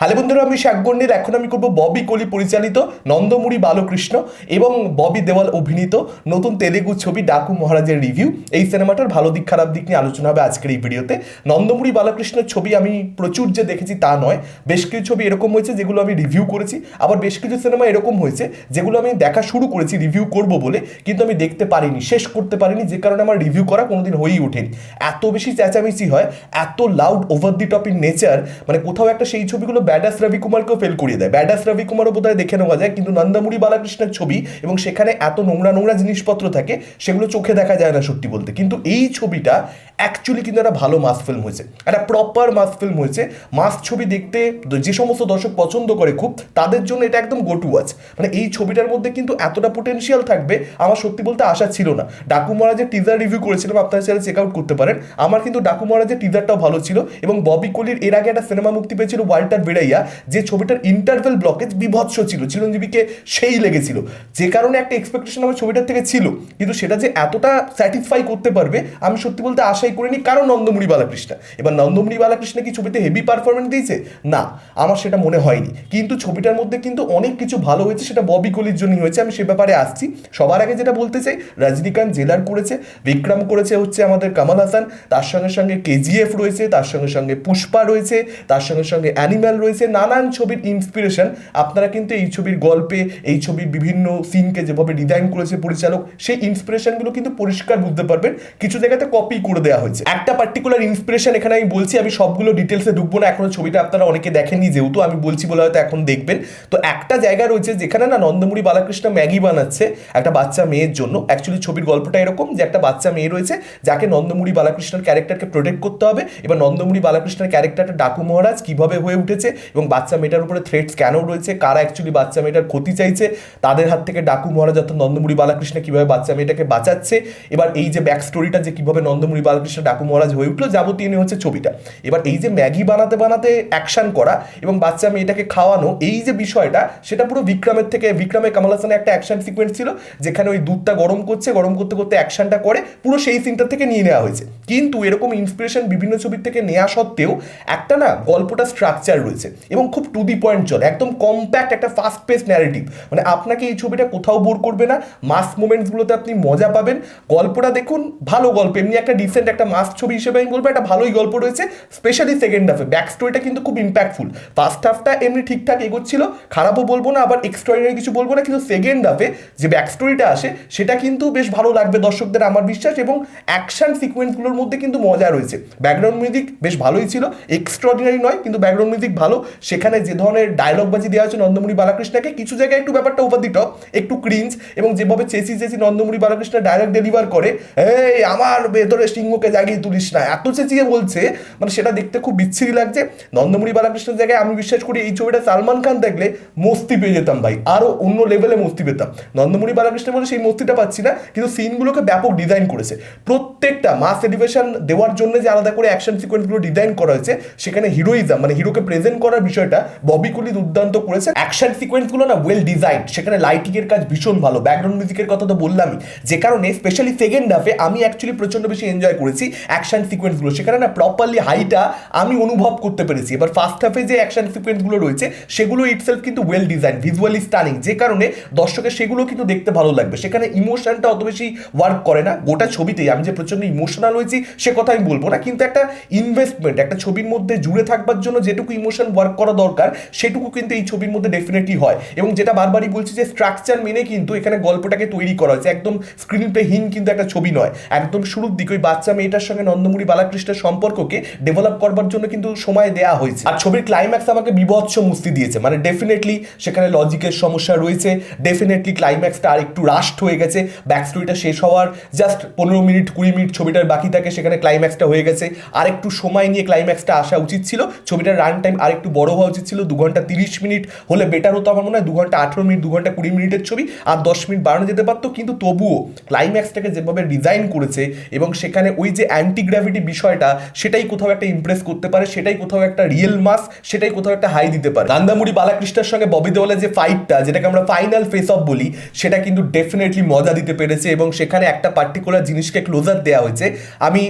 Hello বন্ধুরা, আমি শাকগন্ডের এখন আমি করব ববি কোলি পরিচালিত নন্দমুড়ি বালকৃষ্ণ এবং ববি দেওয়াল অভিনীত নতুন তেলেগু ছবি ডাকু মহারাজের রিভিউ। এই সিনেমাটার ভালো দিক, খারাপ দিক নিয়ে আলোচনা হবে আজকের এই ভিডিওতে। নন্দমুড়ি বালকৃষ্ণের ছবি আমি প্রচুর যে দেখেছি তা নয়। বেশ কিছু ছবি এরকম হয়েছে যেগুলো আমি রিভিউ করেছি, আবার বেশ কিছু সিনেমা এরকম হয়েছে যেগুলো আমি দেখা শুরু করেছি, রিভিউ করব বলে, কিন্তু আমি দেখতে পারিনি, শেষ করতে পারিনি, যে কারণে আমার রিভিউ করা কোনোদিন হয়েই ওঠেনি। এত বেশি চেঁচামেচি হয়, এত loud over the top in nature মানে কোথাও একটা সেই ছবিগুলো ব্যাডাস রবি কুমারকেও ফেল করিয়ে দেয়। ব্যাডাস রবি কুমারও বোধহয় দেখে নেওয়া যায়, কিন্তু নন্দমুড়ি বালাকৃষ্ণের ছবি এবং সেখানে এত নোংরা নোংরা জিনিসপত্র থাকে, সেগুলো চোখে দেখা যায় না সত্যি বলতে। কিন্তু এই ছবিটা অ্যাকচুয়ালি কিন্তু একটা ভালো মাস ফিল্ম হয়েছে। একটা প্রপার মাস ফিল্ম হয়েছে। মাস ছবি দেখতে যে সমস্ত দর্শক পছন্দ করে খুব, তাদের জন্য এটা একদম গো টু ওয়াচ মানে এই ছবিটার মধ্যে কিন্তু এতটা পোটেনশিয়াল থাকবে, আমার সত্যি বলতে আশা ছিল না। ডাকু মহারাজের টিজার রিভিউ করেছিলাম, আপনারা চাইলে চেক আউট করতে পারেন। আমার কিন্তু ডাকু মহারাজের টিজারটাও ভালো ছিল এবং ববি কোলির এর আগে একটা সিনেমা মুক্তি পেয়েছিল ওয়াল্টার বেড়াইয়া যে ছবিটার ইন্টারভেল ব্লকেজ বিভৎস ছিল, চিরঞ্জীবীকে সেই লেগেছিল। যে কারণে একটা এক্সপেকটেশন আমার ছবিটার থেকে ছিল। কিন্তু সেটা যে এতটা স্যাটিসফাই করতে পারবে, আমি সত্যি বলতে আশাই করিনি কারণ নন্দমুড়ি বালাকৃষ্ণ। এবার নন্দমুড়ি বালাকৃষ্ণ কি ছবিতে হেভি পারফরমেন্স দিয়েছে? না, আমার সেটা মনে হয়নি। কিন্তু ছবিটার মধ্যে কিন্তু অনেক কিছু ভালো হয়েছে, সেটা ববি কোলির জন্যই হয়েছে, আমি সে ব্যাপারে আসছি। সবার আগে যেটা বলতে চাই, রজনীকান্ত জেলার করেছে, বিক্রম করেছে হচ্ছে আমাদের কামাল হাসান, তার সঙ্গে সঙ্গে কেজিএফ রয়েছে, তার সঙ্গে সঙ্গে পুষ্পা রয়েছে, তার সঙ্গে সঙ্গে অ্যানিম্যাল রয়েছে নানান ছবির ইন্সপিরেশন আপনারা কিন্তু এই ছবির গল্পে, এই ছবির বিভিন্ন সিনকে যেভাবে ডিজাইন করেছে পরিচালক, সেই ইন্সপিরেশনগুলো কিন্তু পরিষ্কার বুঝতে পারবেন। কিছু জায়গাতে কপি করে দেওয়া হয়েছে। একটা পার্টিকুলার ইন্সপিরেশন এখানে আমি বলছি, আমি সবগুলো ডিটেলসে ঢুকবো না, এখনও ছবিটা আপনারা অনেকে দেখেননি, যেহেতু আমি বলছি বলে হয়তো এখন দেখবেন। তো একটা জায়গা রয়েছে যেখানে না নন্দমুড়ি বালাকৃষ্ণ ম্যাগি বানাচ্ছে একটা বাচ্চা মেয়ের জন্য। অ্যাকচুয়ালি ছবির গল্পটা এরকম যে একটা বাচ্চা মেয়ে রয়েছে, যাকে নন্দমুড়ি বালাকৃষ্ণের ক্যারেক্টারকে প্রোটেক্ট করতে হবে। এবার নন্দমুড়ি বালাকৃষ্ণের ক্যারেক্টারটা ডাকু মহারাজ কীভাবে হয়ে উঠেছে এবং বাচ্চা মেয়েটার উপরে থ্রেটস কেন রয়েছে? কারা অ্যাকচুয়ালি বাচ্চা মেয়েটার ক্ষতি চাইছে? তাদের হাত থেকে ডাকু মহারাজ অর্থাৎ নন্দমুড়ি বালাকৃষ্ণ কীভাবে বাচ্চা মেয়েটাকে বাঁচাচ্ছে? এবার এই যে ব্যাক স্টোরিটা যে কীভাবে নন্দমুড়ি বালাকৃষ্ণ ডাকু মহারাজ হয়ে উঠল যাবতীয় নিয়ে হচ্ছে ছবিটা। এবার এই যে ম্যাগি বানাতে বানাতে অ্যাকশন করা এবং বাচ্চা মেয়েটাকে খাওয়ানো, এই যে বিষয়টা, সেটা পুরো বিক্রমের থেকে, বিক্রমে কামাল হাসানের একটা অ্যাকশন সিকোয়েন্স ছিল, যেখানে ওই দুধটা গরম করছে, গরম করতে করতে অ্যাকশনটা করে, পুরো সেই সিনটা থেকে নিয়ে নেওয়া হয়েছে। কিন্তু এরকম ইন্সপিরেশন বিভিন্ন ছবির থেকে নেওয়া সত্ত্বেও একটা না, গল্পটা স্ট্রাকচার রয়েছে। এবং খুব টু দি পয়েন্ট চলে, একদম কম্প্যাক্ট একটা ফাস্ট পেস ন্যারেটিভ মানে আপনাকে এই ছবিটা কোথাও বোর করবে না মাস মুমেন্টসগুলোতে আপনি মজা পাবেন। গল্পটা দেখুন, ভালো গল্প, এমনি একটা ডিসেন্ট একটা মাস ছবি হিসেবে আমি বলব, একটা ভালোই গল্প রয়েছে স্পেশালি সেকেন্ড হাফে ব্যাক স্টোরিটা কিন্তু খুব ইম্প্যাক্টফুল ফার্স্ট হাফটা এমনি ঠিকঠাক এগোচ্ছিল, খারাপও বলব না, আবার এক্সট্রাডিনারি কিছু বলব না, কিন্তু সেকেন্ড হাফে যে ব্যাক স্টোরিটা আসে, সেটা কিন্তু বেশ ভালো লাগবে দর্শকদের আমার বিশ্বাস, এবং অ্যাকশন সিকোয়েন্সগুলোর মধ্যে কিন্তু মজা রয়েছে। ব্যাকগ্রাউন্ড মিউজিক বেশ ভালোই ছিল এক্সট্রাঅর্ডিনারি নয়, কিন্তু ব্যাকগ্রাউন্ড মিউজিক ভালো সেখানে যে ধরনের ডায়লগ বাজি দেওয়া হয়েছে নন্দমুড়ি বালাকৃষ্ণকে, কিছু জায়গায় একটু ব্যাপারটা দি টপ একটু ক্রিঞ্জ এবং যেভাবে চেঁচি চেঁচি নন্দমুড়ি বালাকৃষ্ণ ডায়লগ ডেলিভার করে, এই, আমার ভেতরে সিংহকে জাগিয়ে তুলিস না। এত চেঁচিয়ে বলছে মানে সেটা দেখতে খুব বিচ্ছিরি লাগছে। নন্দমুড়ি বালাকৃষ্ণের জায়গায় আমি বিশ্বাস করি এই ছবিটা সালমান খান দেখলে মস্তি পেয়ে যেতাম ভাই আরও অন্য লেভেলে মস্তি পেতাম। নন্দমুড়ি বালাকৃষ্ণ বলে সেই মস্তিটা পাচ্ছি না, কিন্তু সিনগুলোকে ব্যাপক ডিজাইন করেছে। প্রত্যেকটা মাস এলিভেশন দেওয়ার জন্য যে আলাদা করে অ্যাকশন সিকোয়েন্সগুলো ডিজাইন করা হয়েছে, সেখানে হিরোইজম মানে হিরোকে প্রেজেন্ট করার বিষয়টা ববি কুলি দুর্দান্ত করেছে। অ্যাকশন সিকোয়েন্সগুলো না ওয়েল ডিজাইন সেখানে লাইটিং এর কাজ ভীষণ ভালো ব্যাকগ্রাউন্ড মিউজিকের কথা তো বললামই। যে কারণে স্পেশালি সেকেন্ড হাফে আমি অ্যাকচুয়ালি প্রচণ্ড বেশি এনজয় করেছি অ্যাকশন সিকোয়েন্সগুলো সেখানে না প্রপারলি হাইটা আমি অনুভব করতে পেরেছি। এবার ফার্স্ট হাফে যে অ্যাকশন সিকোয়েন্সগুলো রয়েছে, সেগুলো ইটসেলফ কিন্তু ওয়েল ডিজাইন ভিজুয়ালি স্টানিং যে কারণে দর্শকের সেগুলো কিন্তু দেখতে ভালো লাগবে। সেখানে ইমোশনটা অত বেশি ওয়ার্ক করে না, গোটা ছবিতেই আমি যে প্রচণ্ড ইমোশনাল হয়েছি সে কথা আমি বলব না। কিন্তু একটা ইনভেস্টমেন্ট একটা ছবির মধ্যে জুড়ে থাকবার জন্য যেটুকু ইমোশন ওয়ার্ক করা দরকার, সেটুকু কিন্তু এই ছবির মধ্যে ডেফিনেটলি হয়। এবং যেটা বারবারই বলছি যে স্ট্রাকচার মেনে কিন্তু এখানে গল্পটাকে তৈরি করা হয়েছে। একদম স্ক্রিন হীন কিন্তু একটা ছবি নয়। একদম শুরুর দিকে ওই বাচ্চা মেয়েটার সঙ্গে নন্দমুড়ি বালাকৃষ্ণের সম্পর্ককে ডেভেলপ করবার জন্য কিন্তু সময় দেয়া হয়েছে। আর ছবির ক্লাইম্যাক্স আমাকে বিভৎস মুস্তি দিয়েছে। মানে ডেফিনেটলি সেখানে লজিকের সমস্যা রয়েছে। ডেফিনেটলি ক্লাইম্যাক্সটা আর একটু রাস্ট হয়ে গেছে। ব্যাক স্টোরিটা শেষ হওয়ার জাস্ট পনেরো মিনিট, কুড়ি মিনিট ছবিটার বাকি থাকে সেখানে ক্লাইম্যাক্সটা হয়ে গেছে। আর একটু সময় নিয়ে ক্লাইম্যাক্সটা আসা উচিত ছিল। ছবিটার রান টাইম আর একটু বড় হওয়া উচিত ছিল, দু ঘণ্টা তিরিশ মিনিট হলে বেটার হতো আমার মনে হয়, দু ঘণ্টা আঠেরো মিনিট, দু ঘণ্টা কুড়ি মিনিটের ছবি আর দশ মিনিট বাড়ানো যেতে পারতো। কিন্তু তবুও ক্লাইম্যাক্সটাকে যেভাবে ডিজাইন করেছে এবং সেখানে ওই যে অ্যান্টি গ্র্যাভিটি বিষয়টা, সেটাই কোথাও একটা ইমপ্রেস করতে পারে, সেটাই কোথাও একটা রিয়েল মাস সেটাই কোথাও একটা হাই দিতে পারে। গান্দামুড়ি বালাকৃষ্ণের সঙ্গে ববি দেওয়ালের যে ফাইটটা যেটাকে আমরা ফাইনাল ফেস অফ বলি, সেটা কিন্তু ডেফিনেটলি মজা দিতে পেরেছে এবং সেখানে একটা পার্টিকুলার জিনিসকে ক্লোজার দেওয়া হয়েছে। আমি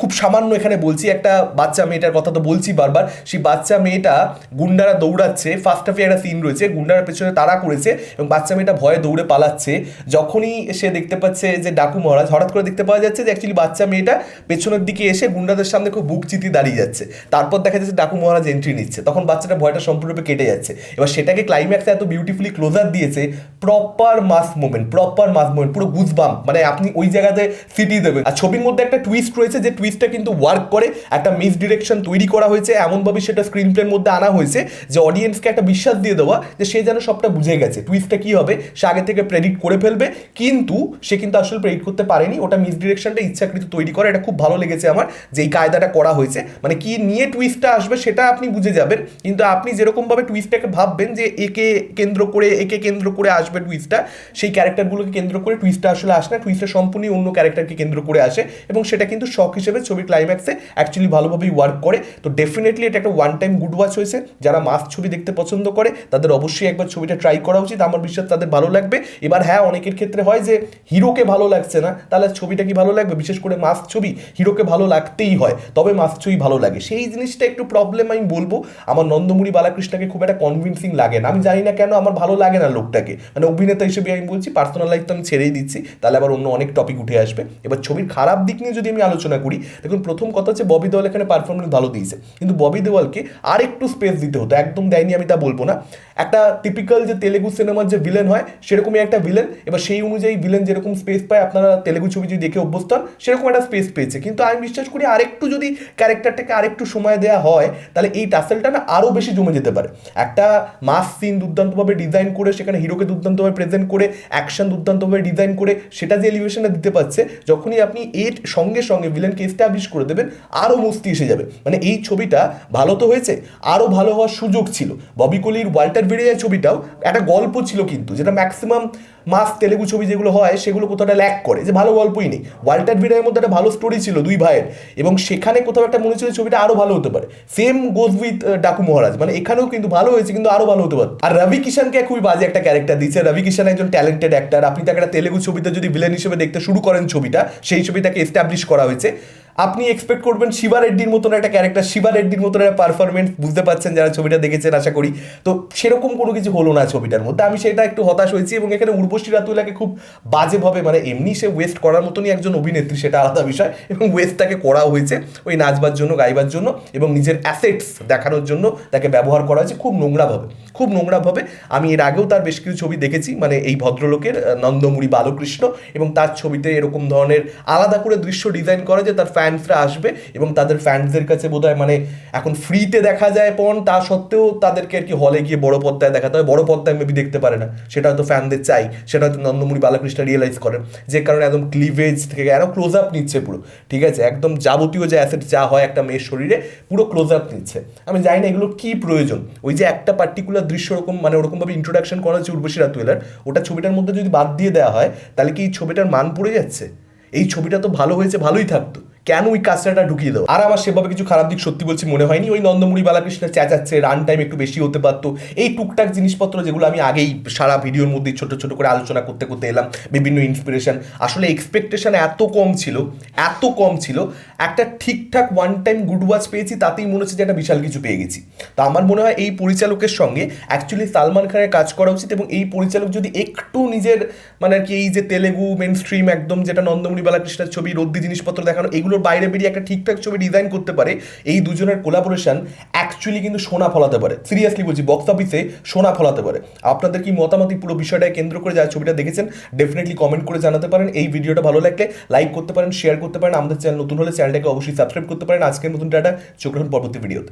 খুব সামান্য এখানে বলছি, একটা বাচ্চা মেয়েটার কথা তো বলছি বারবার, সেই বাচ্চা মেয়েটা মেয়েটা গুন্ডারা দৌড়াচ্ছে ফার্স্ট হাফে একটা সিন রয়েছে, গুন্ডারা পেছনে তারা করেছে এবং বাচ্চা মেয়েটা ভয়ে দৌড়ে পালাচ্ছে। যখনই সে দেখতে পাচ্ছে যে ডাকু মহারাজ, হঠাৎ করে দেখতে পাওয়া যাচ্ছে যে অ্যাকচুয়ালি বাচ্চা মেয়েটা পেছনের দিকে এসে গুন্ডাদের সামনে খুব বুক চিতি দাঁড়িয়ে যাচ্ছে। তারপর দেখা যাচ্ছে ডাকু মহারাজ এন্ট্রি নিচ্ছে। তখন বাচ্চাটা ভয়টা সম্পূর্ণরূপে কেটে যাচ্ছে। এবার সেটাকে ক্লাইম্যাক্সে এত বিউটিফুলি ক্লোজার দিয়েছে proper mass moment proper mass moment পুরো গুজবাম মানে আপনি ওই জায়গাতে সিটি দেবেন। আর ছবির মধ্যে একটা টুইস্ট রয়েছে যে টুইস্টটা কিন্তু ওয়ার্ক করে। একটা মিস ডিরেকশন তৈরি করা হয়েছে। এমনভাবে সেটা স্ক্রিন প্লের মধ্যে আনা হয়েছে যে অডিয়েন্সকে একটা বিশ্বাস দিয়ে দেওয়া যে সে যেন সবটা বুঝে গেছে। টুইস্টটা কি হবে? সে আগে থেকে প্রেডিক্ট করে ফেলবে। কিন্তু সে কিন্তু আসলে প্রেডিক্ট করতে পারেনি। ওটা মিস ডিরেকশনটা ইচ্ছাকৃত তৈরি করে। এটা খুব ভালো লেগেছে আমার যে এই কায়দাটা করা হয়েছে। মানে কি নিয়ে টুইস্টটা আসবে সেটা আপনি বুঝে যাবেন। কিন্তু আপনি যেরকমভাবে টুইস্টটাকে ভাববেন যে একে কেন্দ্র করে, একে কেন্দ্র করে আসবে টুইস্টটা সেই ক্যারেক্টারগুলোকে কেন্দ্র করে টুইস্টটা আসলে আসে না। টুইস্টটা সম্পূর্ণই অন্য ক্যারেক্টারকে কেন্দ্র করে আসে এবং সেটা কিন্তু শখ হিসেবে ছবির ক্লাইম্যাক্সে অ্যাকচুয়ালি ভালোভাবেই ওয়ার্ক করে। তো ডেফিনেটলি এটা একটা ওয়ান টাইম গুড ওয়াচ হয়েছে, যারা মাস ছবি দেখতে পছন্দ করে, তাদের অবশ্যই একবার ছবিটা ট্রাই করা উচিত। আমার বিশ্বাস তাদের ভালো লাগবে। এবার হ্যাঁ অনেকের ক্ষেত্রে হয় যে, হিরোকে ভালো লাগছে না, তাহলে ছবিটা কি ভালো লাগবে? বিশেষ করে মাস ছবি, হিরোকে ভালো লাগতেই হয়, তবে মাস ছবি ভালো লাগে। সেই জিনিসটা একটু প্রবলেম আমি বলব। আমার নন্দমুড়ি বালাকৃষ্ণকে খুব একটা কনভিনসিং লাগে না। আমি জানি না কেন আমার ভালো লাগে না লোকটাকে। মানে অভিনেতা হিসেবে আমি বলছি পার্সোনাল লাইফ তো আমি ছেড়েই দিচ্ছি। তাহলে আবার অন্য অনেক টপিক উঠে আসবে। এবার ছবির খারাপ দিক নিয়ে যদি আমি আলোচনা করি, দেখুন প্রথম কথা হচ্ছে, ববি দেওয়াল এখানে পারফরমেন্স ভালো দিয়েছে। কিন্তু ববি দেওয়ালকে আর একটু স্পেস দিতে হতো। একদম দেয়নি আমি তা বলব না। একটা টিপিক্যাল যে তেলেগু সিনেমার যে ভিলেন হয়, সেরকমই একটা ভিলেন এবার সেই অনুযায়ী ভিলেন যেরকম স্পেস পায়, আপনারা তেলেগু ছবি যদি দেখে অভ্যস্ত হন, সেরকম একটা স্পেস পেয়েছে। কিন্তু আমি বিশ্বাস করি আরেকটু যদি ক্যারেক্টারটাকে আরেকটু সময় দেওয়া হয়, তাহলে এই টাসেলটা না আরও বেশি জমে যেতে পারে। একটা মাস সিন দুর্দান্তভাবে ডিজাইন করে, সেখানে হিরোকে দুর্দান্তভাবে প্রেজেন্ট করে অ্যাকশন দুর্দান্তভাবে ডিজাইন করে, সেটা যে এলিভেশনটা দিতে পারছে, যখনই আপনি এর সঙ্গে সঙ্গে ভিলেনকে এস্টাবলিশ করে দেবেন আরও মস্তি এসে যাবে। মানে এই ছবিটা ভালো তো হয়েছে আরও ভালো হওয়ার সুযোগ ছিল। ববি কোলির ওয়াল্টার বেরিয়া ছবিটাও, একটা গল্প ছিল কিন্তু, যেটা ম্যাক্সিমাম মাস তেলেগু ছবি যেগুলো হয়, সেগুলো কোথাও ল্যাক করে, যে ভালো গল্পই নেই। ওয়াল্টার বিরায়ের মধ্যে একটা ভালো স্টোরি ছিল দুই ভাইয়ের, এবং সেখানে কোথাও একটা মনে ছিল ছবিটা আরও ভালো হতে পারে। সেম গোজ উইথ ডাকু মহারাজ মানে এখানেও কিন্তু ভালো হয়েছে, কিন্তু আরও ভালো হতে পারে। আর রবি কিষানকে খুবই বাজে একটা ক্যারেক্টার দিচ্ছে রবি কিষান একজন ট্যালেন্টেড অ্যাক্টার আপনি তাকে একটা তেলেগু ছবিতে যদি ভিলেন হিসেবে দেখতে শুরু করেন ছবিটা, সেই ছবিটাকে এস্টাবলিশ করা হয়েছে। আপনি এক্সপেক্ট করবেন শিবা রেড্ডির মতন একটা ক্যারেক্টার শিবা রেড্ডির মতন একটা পারফরমেন্স বুঝতে পারছেন যারা ছবিটা দেখেছেন, আশা করি। তো সেরকম কোনো কিছু হলো না ছবিটার মধ্যে। আমি সেটা একটু হতাশ হয়েছি এবং এখানে উর্বশী রাতুলাকে খুব বাজেভাবে মানে এমনি সে ওয়েস্ট করার মতনই একজন অভিনেত্রী, সেটা আলাদা বিষয়। এবং ওয়েস্টটাকে করা হয়েছে ওই নাচবার জন্য, গাইবার জন্য এবং নিজের অ্যাসেটস দেখানোর জন্য তাকে ব্যবহার করা হয়েছে খুব নোংরাভাবে। খুব নোংরাভাবে। আমি এর আগেও তার বেশ কিছু ছবি দেখেছি মানে এই ভদ্রলোকের নন্দমুড়ি, বালকৃষ্ণ এবং তার ছবিতে এরকম ধরনের আলাদা করে দৃশ্য ডিজাইন করা যে তার ফ্যান্সরা আসবে এবং তাদের ফ্যান্সদের কাছে বোধহয় মানে এখন ফ্রিতে দেখা যায় পণ তা সত্ত্বেও তাদেরকে আর কি হলে গিয়ে বড় পর্দায় দেখাতে হয়। বড় পর্দায় মেবি দেখতে পারে না। সেটা হয়তো ফ্যানদের চাই। সেটা হয়তো নন্দমুড়ি বালাকৃষ্ণ রিয়েলাইজ করেন। যে কারণে একদম ক্লিভেজ থেকে একদম ক্লোজ আপ নিচ্ছে পুরো। ঠিক আছে? একদম যাবতীয় যে অ্যাসেট যা হয় একটা মেয়ের শরীরে, পুরো ক্লোজ আপ নিচ্ছে। আমি জানি না এগুলো কী প্রয়োজন। ওই যে একটা পার্টিকুলার দৃশ্য ওরকম মানে ওরকমভাবে ইন্ট্রোডাকশন করা হচ্ছে উর্বশী রাতুয়েলার ওটা ছবিটার মধ্যে যদি বাদ দিয়ে দেওয়া হয়, তাহলে কি এই ছবিটার মান পড়ে যাচ্ছে? এই ছবিটা তো ভালো হয়েছে, ভালোই থাকতো। কেন ওই কাজটা ঢুকিয়ে দাও আর আমার সেভাবে কিছু খারাপ দিক সত্যি বলছি মনে হয়নি? ওই নন্দমুড়ি বালাকৃষ্ণ চেঁচাচ্ছে রান টাইম একটু বেশি হতে পারতো। এই টুকটাক জিনিসপত্র যেগুলো আমি আগেই সারা ভিডিওর মধ্যে ছোট ছোট করে আলোচনা করতে করতে এলাম, বিভিন্ন ইন্সপিরেশন আসলে এক্সপেকটেশন এত কম ছিল, এত কম ছিল, একটা ঠিকঠাক ওয়ান টাইম গুড ওয়াচ পেয়েছি, তাতেই মনে হচ্ছে যে একটা বিশাল কিছু পেয়ে গেছি। তো আমার মনে হয় এই পরিচালকের সঙ্গে অ্যাকচুয়ালি সালমান খানের কাজ করা উচিত এবং এই পরিচালক যদি একটু নিজের মানে আর কি এই যে তেলেগু মেন স্ট্রিম একদম যেটা নন্দমণি বালাকৃষ্ণের ছবি, রদ্দি জিনিসপত্র দেখানো এগুলোর বাইরে বেরিয়ে একটা ঠিকঠাক ছবি ডিজাইন করতে পারে, এই দুজনের কোলাবোরেশন অ্যাকচুয়ালি কিন্তু সোনা ফলাতে পারে। সিরিয়াসলি বলছি বক্স অফিসে সোনা ফলাতে পারে। আপনাদের কি মতামত পুরো বিষয়টাকে কেন্দ্র করে যা ছবিটা দেখেছেন ডেফিনেটলি কমেন্ট করে জানাতে পারেন। এই ভিডিওটা ভালো লাগলে লাইক করতে পারেন শেয়ার করতে পারেন। আমাদের চ্যানেল নতুন হলে চ্যানেলটাকে অবশ্যই সাবস্ক্রাইব করতে পারেন। আজকের মতন ডাটা চোখ রাখুন পরবর্তী ভিডিওতে